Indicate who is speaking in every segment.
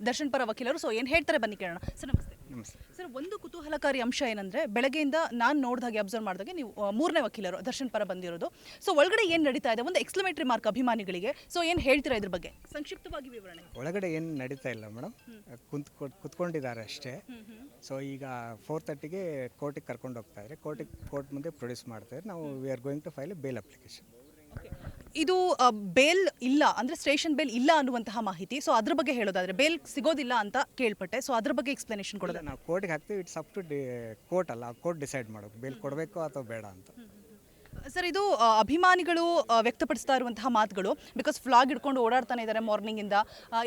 Speaker 1: ದರ್ಶನ್ ಪರ ವಕೀಲರು. ಸೊ ಏನು ಹೇಳ್ತಾರೆ ಬನ್ನಿ ಕೇಳೋಣ. ಸರ್ ನಮಸ್ತೆ.
Speaker 2: ನಮಸ್ತೆ.
Speaker 1: ಸರ್ ಒಂದು ಕುತೂಹಲಕಾರಿ ಅಂಶ ಏನಂದ್ರೆ ಬೆಳಗ್ಗೆಯಿಂದ ನಾನು ನೋಡಿದಾಗೆ ಅಬ್ಸರ್ವ್ ಮಾಡಿದಾಗೆ ನೀವು ಆ, ಮೂರನೇ ವಕೀಲರು ದರ್ಶನ್ ಪರ ಬಂದಿರೋದು. ಸೊ ಒಳಗಡೆ ಏನು ನಡೀತಾ ಇದೆ? ಒಂದು ಎಕ್ಸ್ಕ್ಲಮೇಟರಿ ಮಾರ್ಕ್ ಅಭಿಮಾನಿಗಳಿಗೆ. ಸೊ ಏನು ಹೇಳ್ತೀರಾ ಇದ್ರ ಬಗ್ಗೆ? ಸಂಕ್ಷಿಪ್ತವಾಗಿ ವಿವರಣೆ.
Speaker 2: ಒಳಗಡೆ ಏನು ನಡೀತಾ ಇಲ್ಲ ಮೇಡಮ್ ಕುಂತ್ ಕುತ್ಕೊಂಡಿದ್ದಾರೆ ಅಷ್ಟೇ. ಸೊ ಈಗ ಫೋರ್ ತರ್ಟಿಗೆ ಕೋರ್ಟಿಗೆ ಕರ್ಕೊಂಡು ಹೋಗ್ತಾ ಇದ್ದಾರೆ. ಕೋರ್ಟಿಗೆ ಕೋರ್ಟ್ ಮುಂದೆ ಪ್ರೊಡ್ಯೂಸ್ ಮಾಡ್ತಾರೆ ನಾವು we are going to file bail application
Speaker 1: ಇದು ಬೇಲ್ ಇಲ್ಲ ಅಂದ್ರೆ ಸ್ಟೇಷನ್ ಬೇಲ್ ಇಲ್ಲ ಅನ್ನುವಂತಹ ಮಾಹಿತಿ. ಸೊ ಅದ್ರ ಬಗ್ಗೆ ಹೇಳೋದಾದ್ರೆ ಬೇಲ್ ಸಿಗೋದಿಲ್ಲ ಅಂತ ಕೇಳ್ಪಟ್ಟೆ. ಸೊ ಅದ್ರ ಬಗ್ಗೆ ಎಕ್ಸ್ಪ್ಲನೇಷನ್ ಕೊಡೋದು?
Speaker 2: ನಾವು ಕೋರ್ಟ್ಗೆ ಹಾಕ್ತೀವಿ ಇಟ್ಸ್ ಅಪ್ ಟು ಕೋರ್ಟ್ ಅಲ್ಲ ಕೋರ್ಟ್ ಡಿಸೈಡ್ ಮಾಡೋದು ಬೇಲ್ ಕೊಡಬೇಕು ಅಥವಾ ಬೇಡ ಅಂತ.
Speaker 1: ಸರ್ ಇದು ಅಭಿಮಾನಿಗಳು ವ್ಯಕ್ತಪಡಿಸ್ತಾ ಇರುವಂತಹ ಮಾತುಗಳು ಬಿಕಾಸ್ ಫ್ಲಾಗ್ ಹಿಡ್ಕೊಂಡು ಓಡಾಡ್ತಾನೆ ಇದ್ದಾರೆ ಮಾರ್ನಿಂಗಿಂದ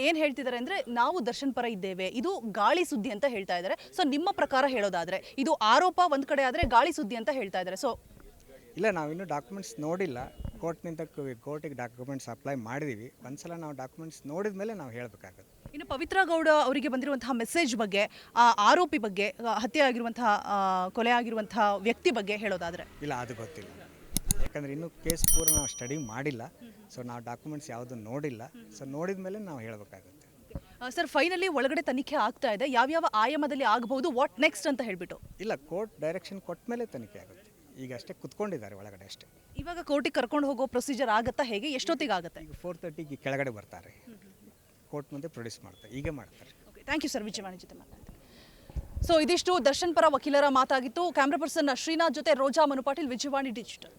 Speaker 1: ಏನು ಹೇಳ್ತಿದ್ದಾರೆ ಅಂದ್ರೆ ನಾವು ದರ್ಶನ್ ಪರ ಇದ್ದೇವೆ ಇದು ಗಾಳಿ ಸುದ್ದಿ ಅಂತ ಹೇಳ್ತಾ ಇದ್ದಾರೆ. ಸೊ ನಿಮ್ಮ ಪ್ರಕಾರ ಹೇಳೋದಾದ್ರೆ ಇದು ಆರೋಪ ಒಂದ್ ಕಡೆ ಆದರೆ ಗಾಳಿ ಸುದ್ದಿ ಅಂತ ಹೇಳ್ತಾ ಇದ್ದಾರೆ. ಸೊ
Speaker 2: ಇಲ್ಲ ನಾವಿನ್ನೂ ಡಾಕ್ಯುಮೆಂಟ್ಸ್ ನೋಡಿಲ್ಲ. ಕೋರ್ಟ್ನಿಂದ ಕೋರ್ಟಿಗೆ ಡಾಕ್ಯುಮೆಂಟ್ಸ್ ಅಪ್ಲೈ ಮಾಡಿದ್ದೀವಿ ಒಂದ್ಸಲ ನಾವು ಡಾಕ್ಯುಮೆಂಟ್ಸ್ ನೋಡಿದ ಮೇಲೆ ನಾವು ಹೇಳಬೇಕಾಗುತ್ತೆ.
Speaker 1: ಇನ್ನು ಪವಿತ್ರ ಗೌಡ ಅವರಿಗೆ ಬಂದಿರುವಂತಹ ಮೆಸೇಜ್ ಬಗ್ಗೆ ಆ ಆರೋಪಿ ಬಗ್ಗೆ ಹತ್ಯೆ ಆಗಿರುವಂತಹ ಕೊಲೆ ಆಗಿರುವಂತಹ ವ್ಯಕ್ತಿ ಬಗ್ಗೆ ಹೇಳೋದಾದ್ರೆ.
Speaker 2: ಇಲ್ಲ ಅದು ಗೊತ್ತಿಲ್ಲ. ಯಾಕಂದರೆ ಇನ್ನೂ ಕೇಸ್ ಪೂರ ನಾವು ಸ್ಟಡಿ ಮಾಡಿಲ್ಲ. ಸೊ ನಾವು ಡಾಕ್ಯುಮೆಂಟ್ಸ್ ಯಾವುದು ನೋಡಿಲ್ಲ. ಸೊ ನೋಡಿದ ಮೇಲೆ ನಾವು ಹೇಳಬೇಕಾಗುತ್ತೆ.
Speaker 1: ಸರ್ ಫೈನಲಿ ಒಳಗಡೆ ತನಿಖೆ ಆಗ್ತಾ ಇದೆ. ಯಾವ್ಯಾವ ಆಯಾಮದಲ್ಲಿ ಆಗಬಹುದು ವಾಟ್ ನೆಕ್ಸ್ಟ್ ಅಂತ ಹೇಳ್ಬಿಟ್ಟು.
Speaker 2: ಇಲ್ಲ ಕೋರ್ಟ್ ಡೈರೆಕ್ಷನ್ ಕೊಟ್ಟ ಮೇಲೆ ತನಿಖೆ ಆಗುತ್ತೆ. ಈಗ ಅಷ್ಟೇ ಕುತ್ಕೊಂಡಿದ್ದಾರೆ ಒಳಗಡೆ ಅಷ್ಟೇ.
Speaker 1: ಇವಾಗ ಕೋರ್ಟಿಗೆ ಕರ್ಕೊಂಡು ಹೋಗೋ ಪ್ರೊಸೀಜರ್ ಆಗುತ್ತಾ ಹೇಗೆ? ಎಷ್ಟೊತ್ತಿಗೆ ಆಗುತ್ತೆ?
Speaker 2: ಈಗ ಫೋರ್ ತರ್ಟಿಗೆ ಕೆಳಗಡೆ ಬರ್ತಾರೆ. ಕೋರ್ಟ್ ಮುಂದೆ ಪ್ರೊಡ್ಯೂಸ್ ಮಾಡ್ತಾರೆ. ಈಗ ಮಾಡ್ತಾರೆ.
Speaker 1: Okay thank you sir Vijayavani ಜೊತೆ ಮಾತಾಡ್ತೀನಿ. ಸೊ ಇದಿಷ್ಟು ದರ್ಶನ್ ಪರ ವಕೀಲರ ಮಾತಾಗಿತ್ತು. ಕ್ಯಾಮ್ರಾ ಪರ್ಸನ್ ಶ್ರೀನಾಥ್ ಜೊತೆ ರೋಜಾ ಮನುಪಾಟೀಲ್ ವಿಜಯವಾಣಿ ಡಿಜಿಟಲ್